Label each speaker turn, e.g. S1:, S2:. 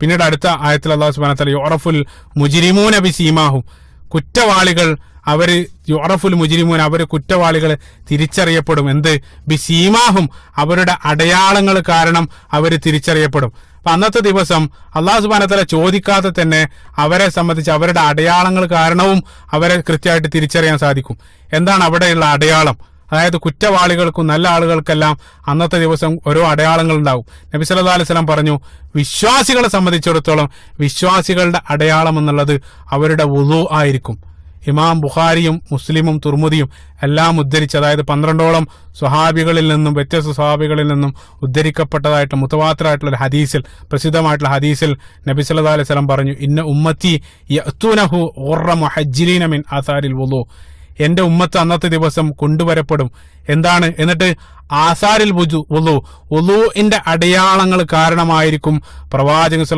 S1: പിന്നീട് അടുത്ത ആയത്തിൽ അള്ളാഹു സുബാന തല യോറഫുൽ മുജിരിമൂൻ അബി സീമാഹും കുറ്റവാളികൾ അവർ യോറഫുൽ മുജിരിമൂൻ അവർ കുറ്റവാളികൾ തിരിച്ചറിയപ്പെടും. എന്ത്? ബി സീമാഹും അവരുടെ അടയാളങ്ങൾ കാരണം അവർ തിരിച്ചറിയപ്പെടും. അപ്പൊ അന്നത്തെ ദിവസം അള്ളാഹു സുബാനത്തല ചോദിക്കാതെ തന്നെ അവരെ സംബന്ധിച്ച് അവരുടെ അടയാളങ്ങൾ കാരണവും അവരെ കൃത്യമായിട്ട് തിരിച്ചറിയാൻ സാധിക്കും. എന്താണ് അവിടെയുള്ള അടയാളം? അതായത് കുറ്റവാളികൾക്കും നല്ല ആളുകൾക്കെല്ലാം അന്നത്തെ ദിവസം ഓരോ അടയാളങ്ങൾ ഉണ്ടാവും നബി സല്ലല്ലാഹു അലൈഹി വസല്ലം പറഞ്ഞു വിശ്വാസികളെ സംബന്ധിച്ചിടത്തോളം വിശ്വാസികളുടെ അടയാളം എന്നുള്ളത് അവരുടെ വുളു ആയിരിക്കും. ഇമാം ബുഖാരിയും മുസ്ലിമും തുർമുദിയും എല്ലാം ഉദ്ധരിച്ച് അതായത് പന്ത്രണ്ടോളം സ്വഹാബികളിൽ നിന്നും വ്യത്യസ്ത സ്വഹാബികളിൽ നിന്നും ഉദ്ധരിക്കപ്പെട്ടതായിട്ട് മുത്തവാത്തരായിട്ടുള്ള ഒരു ഹദീസിൽ പ്രസിദ്ധമായിട്ടുള്ള ഹദീസിൽ നബി സല്ലല്ലാഹു അലൈഹി സ്വലം പറഞ്ഞു ഇന്ന ഉമ്മത്തി യഅ്തുനഹു ഉറ മുഹജ്ജിലീന മിൻ ആസാരിൽ വുളു. എന്റെ ഉമ്മത്ത് അന്നത്തെ ദിവസം കൊണ്ടുവരപ്പെടും. എന്താണ്? എന്നിട്ട് ആസാരിൽ വുജു ഉള്ളു വുളുവിന്റെ അടയാളങ്ങൾ കാരണമായിരിക്കും പ്രവാചകൻ